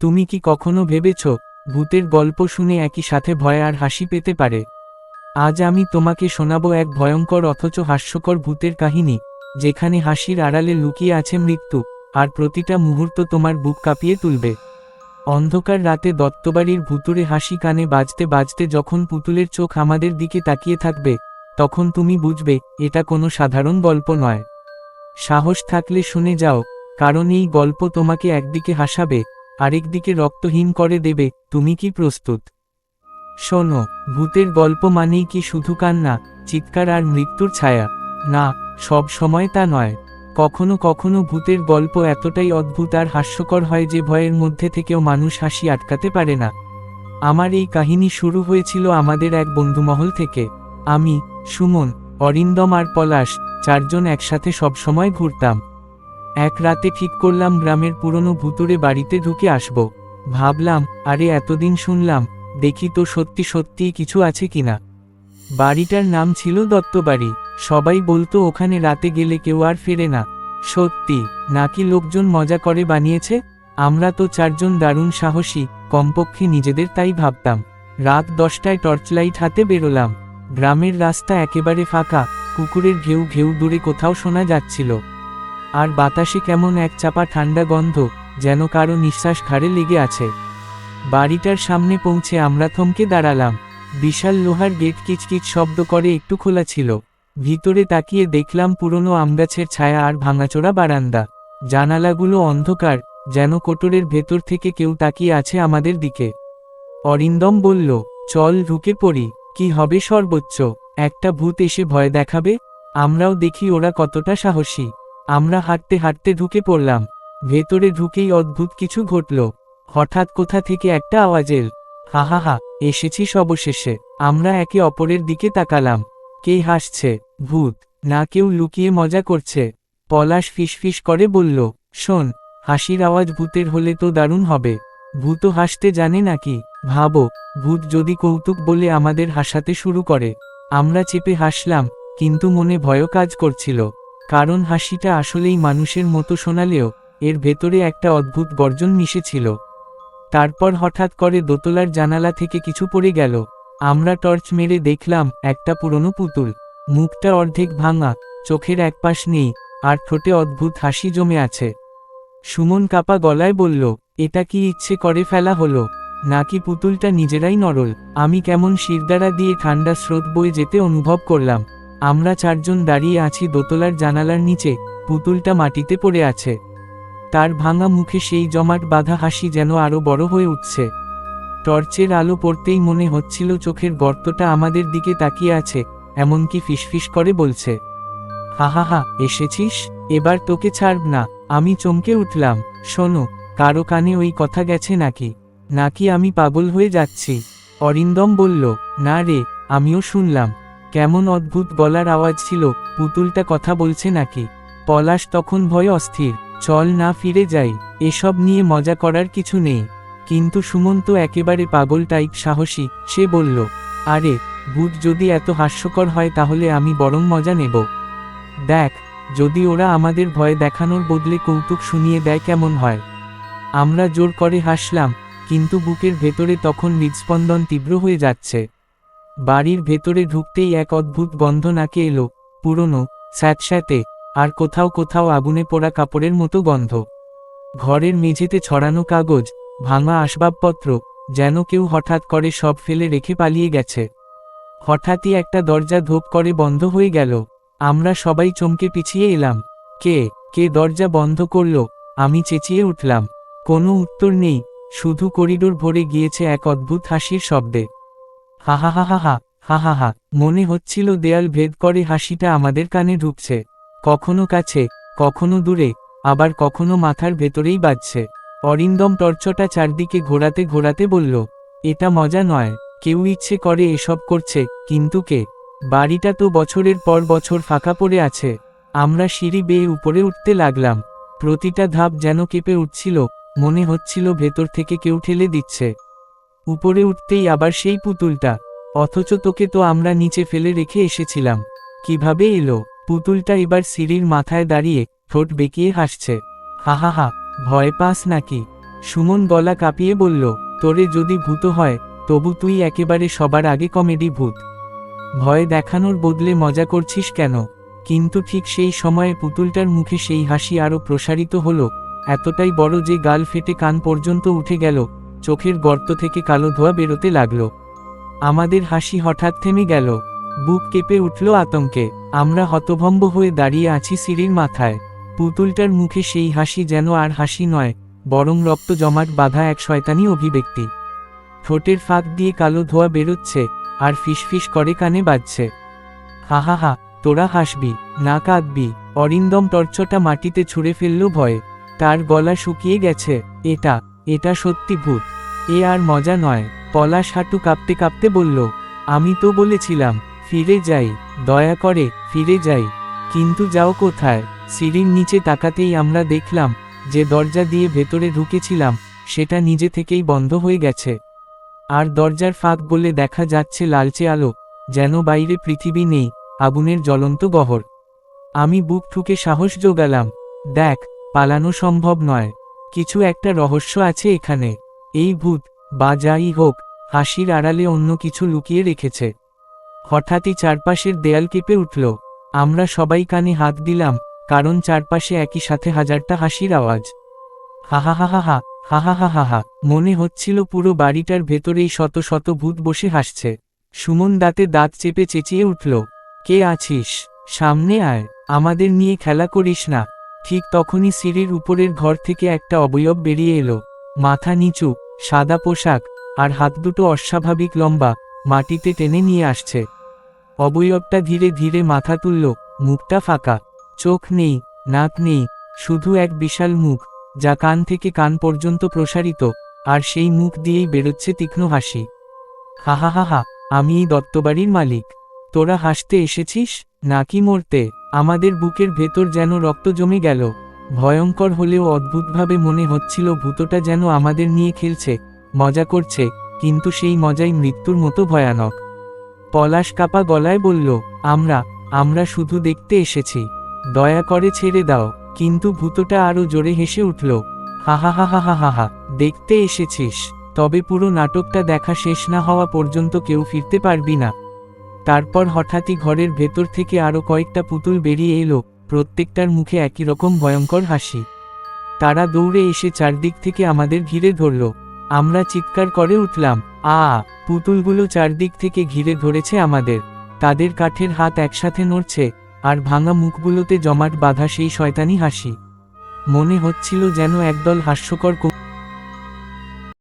তুমি কি কখনো ভেবেছ, ভূতের গল্প শুনে একই সাথে ভয় আর হাসি পেতে পারে? আজ আমি তোমাকে শোনাব এক ভয়ঙ্কর অথচ হাস্যকর ভূতের কাহিনী, যেখানে হাসির আড়ালে লুকিয়ে আছে মৃত্যু, আর প্রতিটা মুহূর্ত তোমার বুক কাঁপিয়ে তুলবে। অন্ধকার রাতে দত্তবাড়ির ভুতুরে হাসি কানে বাজতে বাজতে যখন পুতুলের চোখ আমাদের দিকে তাকিয়ে থাকবে, তখন তুমি বুঝবে, এটা কোনো সাধারণ গল্প নয়। সাহস থাকলে শুনে যাও, কারণ এই গল্প তোমাকে একদিকে হাসাবে আরেকদিকে রক্তহীন করে দেবে, তুমি কি প্রস্তুত? শোনো, ভূতের গল্প মানেই কি শুধু কান্না, চিৎকার আর মৃত্যুর ছায়া? না, সব সময় তা নয়। কখনো কখনো ভূতের গল্প এতটাই অদ্ভুত আর হাস্যকর হয় যে ভয়ের মধ্যে থেকেও মানুষ হাসি আটকাতে পারে না। আমার এই কাহিনী শুরু হয়েছিল আমাদের এক বন্ধুমহল থেকে। আমি, সুমন, অরিন্দম আর পলাশ, চারজন একসাথে সবসময় ঘুরতাম। এক রাতে ঠিক করলাম গ্রামের পুরনো ভুতুরে বাড়িতে ঢুকে আসব। ভাবলাম, আরে এতদিন শুনলাম, দেখি তো সত্যি সত্যিই কিছু আছে কিনা। বাড়িটার নাম ছিল দত্তবাড়ি। সবাই বলতো ওখানে রাতে গেলে কেউ আর ফেরে না। সত্যি, নাকি লোকজন মজা করে বানিয়েছে? আমরা তো চারজন দারুণ সাহসী, কমপক্ষে নিজেদের তাই ভাবতাম। রাত দশটায় টর্চলাইট হাতে বেরোলাম। গ্রামের রাস্তা একেবারে ফাঁকা, কুকুরের ঘেউ ঘেউ দূরে কোথাও শোনা যাচ্ছিল। আর বাতাসে কেমন এক চাপা ঠান্ডা গন্ধ, যেন কারও নিঃশ্বাস ঘাড়ে লেগে আছে। বাড়িটার সামনে পৌঁছে আমরা থমকে দাঁড়ালাম। বিশাল লোহার গেট কিচকিচ শব্দ করে একটু খোলা ছিল। ভিতরে তাকিয়ে দেখলাম পুরনো আমগাছের ছায়া আর ভাঙাচোরা বারান্দা। জানালাগুলো অন্ধকার, যেন কোটরের ভেতর থেকে কেউ তাকিয়ে আছে আমাদের দিকে। অরিন্দম বলল, চল ঢুকে পড়ি, কি হবে সর্বোচ্চ, একটা ভূত এসে ভয় দেখাবে? আমরাও দেখি ওরা কতটা সাহসী। আমরা হাঁটতে হাঁটতে ঢুকে পড়লাম। ভেতরে ঢুকেই অদ্ভুত কিছু ঘটল। হঠাৎ কোথা থেকে একটা আওয়াজ এল। হা এসেছিস অবশেষে। আমরা একে অপরের দিকে তাকালাম। কে হাসছে? ভূত। না, কেউ লুকিয়ে মজা করছে। পলাশ ফিসফিস করে বলল, শোন, হাসির আওয়াজ ভূতের হলে তো দারুণ হবে। ভূত হাসতে জানে নাকি? ভাবো, ভূত যদি কৌতুক বলে আমাদের হাসাতে শুরু করে। আমরা চেপে হাসলাম, কিন্তু মনে ভয়ও কাজ করছিল। কারণ হাসিটা আসলেই মানুষের মতো শোনালেও, এর ভেতরে একটা অদ্ভুত গর্জন মিশেছিল। তারপর হঠাৎ করে দোতলার জানালা থেকে কিছু পড়ে গেল। আমরা টর্চ মেরে দেখলাম, একটা পুরনো পুতুল। মুখটা অর্ধেক ভাঙা, চোখের একপাশ নেই, আর ঠোঁটে অদ্ভুত হাসি জমে আছে। সুমন কাপা গলায় বলল, এটা কি ইচ্ছে করে ফেলা হলো? নাকি পুতুলটা নিজেরাই নরল? আমি কেমন শিরদাঁড়া দিয়ে ঠান্ডা স্রোত বয়ে যেতে অনুভব করলাম। আমরা চারজন দাঁড়িয়ে আছি দোতলার জানালার নিচে, পুতুলটা মাটিতে পড়ে আছে। তার ভাঙা মুখে সেই জমাট বাঁধা হাসি যেন আরও বড় হয়ে উঠছে। টর্চের আলো পড়তেই মনে হচ্ছিল চোখের গর্তটা আমাদের দিকে তাকিয়ে আছে, এমনকি ফিসফিস করে বলছে, হা হা হা, এসেছিস? এবার তোকে ছাড়ব না, আমি চমকে উঠলাম, শোনো, কারও কানে ওই কথা গেছে নাকি? নাকি আমি পাগল হয়ে যাচ্ছি? অরিন্দম বলল, না রে, আমিও শুনলাম। কেমন অদ্ভুত গলার আওয়াজ ছিল, পুতুলটা কথা বলছে নাকি? পলাশ তখন ভয় অস্থির, চল না ফিরে যাই, এসব নিয়ে মজা করার কিছু নেই। কিন্তু সুমন তো একেবারে পাগল টাইপ সাহসী, সে বলল, আরে ভূত যদি এত হাস্যকর হয় তাহলে আমি বরং মজা নেব। দেখ, যদি ওরা আমাদের ভয় দেখানোর বদলে কৌতুক শুনিয়ে দেয় কেমন হয়। আমরা জোর করে হাসলাম, কিন্তু বুকের ভেতরে তখন হৃদস্পন্দন তীব্র হয়ে যাচ্ছে। বাড়ির ভেতরে ঢুকতেই এক অদ্ভুত গন্ধ নাকে এলো, পুরনো, স্যাঁতস্যাঁতে, আর কোথাও কোথাও আগুনে পোড়া কাপড়ের মতো গন্ধ। ঘরের মেঝেতে ছড়ানো কাগজ, ভাঙা আসবাবপত্র, যেন কেউ হঠাৎ করে সব ফেলে রেখে পালিয়ে গেছে। হঠাৎই একটা দরজা ধোপ করে বন্ধ হয়ে গেল। আমরা সবাই চমকে পিছিয়ে এলাম। কে কে দরজা বন্ধ করল? আমি চেঁচিয়ে উঠলাম। কোনো উত্তর নেই। শুধু করিডোর ভরে গিয়েছে এক অদ্ভুত হাসির শব্দে। হাহাহাহাহা হাহাহা মনে হচ্ছিল দেয়াল ভেদ করে হাসিটা আমাদের কানে ঢুকছে। কখনো কাছে, কখনো দূরে, আবার কখনো মাথার ভেতরেই বাজছে। অরিন্দম টর্চটা চারদিকে ঘোরাতে ঘোরাতে বলল, এটা মজা নয়, কেউ ইচ্ছে করে এসব করছে, কিন্তু কে? বাড়িটা তো বছরের পর বছর ফাঁকা পড়ে আছে। আমরা সিঁড়ি বেয়ে উপরে উঠতে লাগলাম। প্রতিটা ধাপ যেন কেঁপে উঠছিল, মনে হচ্ছিল ভেতর থেকে কেউ ঠেলে দিচ্ছে। উপরে উঠতেই আবার সেই পুতুলটা। অথচ তোকে তো আমরা নিচে ফেলে রেখে এসেছিলাম। কীভাবে এলো? পুতুলটা এবার সিঁড়ির মাথায় দাঁড়িয়ে ঠোঁট বেঁকিয়ে হাসছে। হা হা হা, ভয় পাস নাকি? সুমন গলা কাঁপিয়ে বলল, তোরে যদি ভূত হয়, তবু তুই একেবারে সবার আগে কমেডি ভূত। ভয় দেখানোর বদলে মজা করছিস কেন? কিন্তু ঠিক সেই সময়ে পুতুলটার মুখে সেই হাসি আরও প্রসারিত হলো। এতটাই বড় যে গাল ফেটে কান পর্যন্ত উঠে গেল চোখের গর্ত থেকে কালো ধোয়া বেরোতে লাগল। আমাদের হাসি হঠাৎ থেমে গেল। বুক কেঁপে উঠল আতঙ্কে। আমরা হতভম্ব হয়ে দাঁড়িয়ে আছি সিঁড়ির মাথায়। পুতুলটার মুখে সেই হাসি যেন আর হাসি নয়, বরং রক্ত জমাট বাঁধা এক শয়তানি অভিব্যক্তি। ঠোঁটের ফাঁক দিয়ে কালো ধোয়া বেরোচ্ছে, আর ফিসফিস করে কানে বাজছে। হা হা হা, তোরা হাসবি, না কাঁদবি, অরিন্দম টর্চটা মাটিতে ছুঁড়ে ফেলল ভয়ে। তার গলা শুকিয়ে গেছে, এটা এটা সত্যি ভূত। এ আর মজা নয়, পলাশ হাঁটু কাঁপতে কাঁপতে বলল, আমি তো বলেছিলাম, ফিরে যাই, দয়া করে, ফিরে যাই। কিন্তু যাও কোথায়? সিঁড়ির নিচে তাকাতেই আমরা দেখলাম, যে দরজা দিয়ে ভেতরে ঢুকেছিলাম, সেটা নিজে থেকেই বন্ধ হয়ে গেছে। আর দরজার ফাঁক বলে দেখা যাচ্ছে লালচে আলো, যেন বাইরে পৃথিবী নেই, আগুনের জ্বলন্ত গহর। আমি বুক ঠুকে সাহস জোগালাম দেখ, পালানো সম্ভব নয়। কিছু একটা রহস্য আছে এখানে। এই ভূত, বা যাই হোক, হাসির আড়ালে অন্য কিছু লুকিয়ে রেখেছে। হঠাৎই চারপাশের দেয়াল কেঁপে উঠল। আমরা সবাই কানে হাত দিলাম, কারণ চারপাশে একই সাথে হাজারটা হাসির আওয়াজ। হা হা মনে হচ্ছিল পুরো বাড়িটার ভেতরেই শত শত ভূত বসে হাসছে। সুমন দাঁতে দাঁত চেপে চেঁচিয়ে উঠল, কে আছিস? সামনে আয়, আমাদের নিয়ে খেলা করিস না। ঠিক তখনই সিঁড়ির উপরের ঘর থেকে একটা অবয়ব বেরিয়ে এলো। মাথা নিচু, সাদা পোশাক, আর হাত দুটো অস্বাভাবিক লম্বা, মাটিতে টেনে নিয়ে আসছে। অবয়বটা ধীরে ধীরে মাথা তুলল, মুখটা ফাঁকা। চোখ নেই, নাক নেই, শুধু এক বিশাল মুখ, যা কান থেকে কান পর্যন্ত প্রসারিত, আর সেই মুখ দিয়েই বেরোচ্ছে তীক্ষ্ণ হাসি। হা হা হা হা, আমি এই দত্তবাড়ির মালিক। তোরা হাসতে এসেছিস, নাকি মরতে? আমাদের বুকের ভেতর যেন রক্ত জমে গেল। ভয়ঙ্কর হলেও অদ্ভুতভাবে মনে হচ্ছিল ভূতটা যেন আমাদের নিয়ে খেলছে, মজা করছে, কিন্তু সেই মজাই মৃত্যুর মতো ভয়ানক। পলাশ কাপা গলায় বলল, আমরা আমরা শুধু দেখতে এসেছি। দয়া করে ছেড়ে দাও। কিন্তু ভূতটা আরও জোরে হেসে উঠল, হা হা হা হা হা হা হা, দেখতে এসেছিস, তবে পুরো নাটকটা দেখা শেষ না হওয়া পর্যন্ত কেউ ফিরতে পারবি না। তারপর হঠাৎই ঘরের ভেতর থেকে আরও কয়েকটা পুতুল বেরিয়ে এলো, প্রত্যেকটার মুখে একই রকম ভয়ঙ্কর হাসি। তারা দৌড়ে এসে চারদিক থেকে আমাদের ঘিরে ধরল। আমরা চিৎকার করে উঠলাম, আ, পুতুলগুলো চারদিক থেকে ঘিরে ধরেছে আমাদের। তাদের কাঠের হাত একসাথে নড়ছে, আর ভাঙা মুখগুলোতে জমাট বাঁধা সেই শয়তানি হাসি। মনে হচ্ছিল যেন একদল হাস্যকর